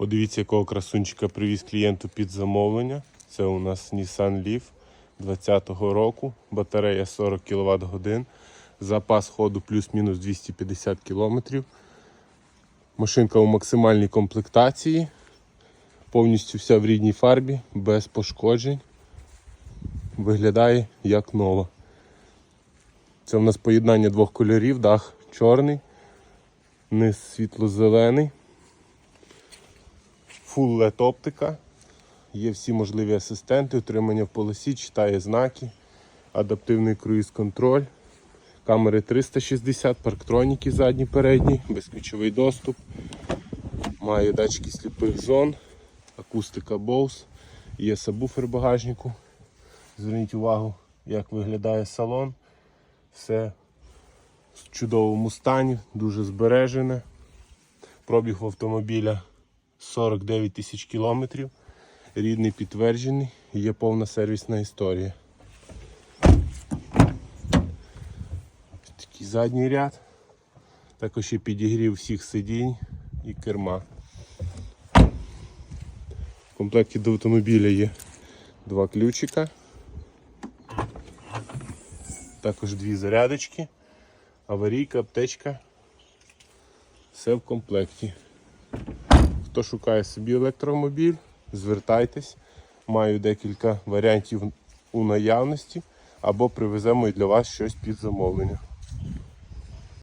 Подивіться, якого красунчика привіз клієнту під замовлення. Це у нас Nissan Leaf 20-го року. Батарея 40 кВт годин. Запас ходу плюс-мінус 250 км. Машинка у максимальній комплектації. Повністю вся в рідній фарбі, без пошкоджень. Виглядає як нова. Це у нас поєднання двох кольорів, дах чорний, низ світло-зелений. Full LED оптика. Є всі можливі асистенти, утримання в полосі, читає знаки, адаптивний круїз-контроль, камери 360, парктроніки задні передні, безключовий доступ. Має датчики сліпих зон, акустика Bose, є сабвуфер багажнику. Зверніть увагу, як виглядає салон. Все в чудовому стані, дуже збережене. Пробіг в автомобіля 49 тисяч кілометрів. Рідний підтверджений, є повна сервісна історія. Такий задній ряд. Також є підігрів всіх сидінь і керма. В комплекті до автомобіля є два ключика. Також дві зарядочки, аварійка, аптечка. Все в комплекті. Хто шукає собі електромобіль, звертайтесь. Маю декілька варіантів у наявності або привеземо і для вас щось під замовлення.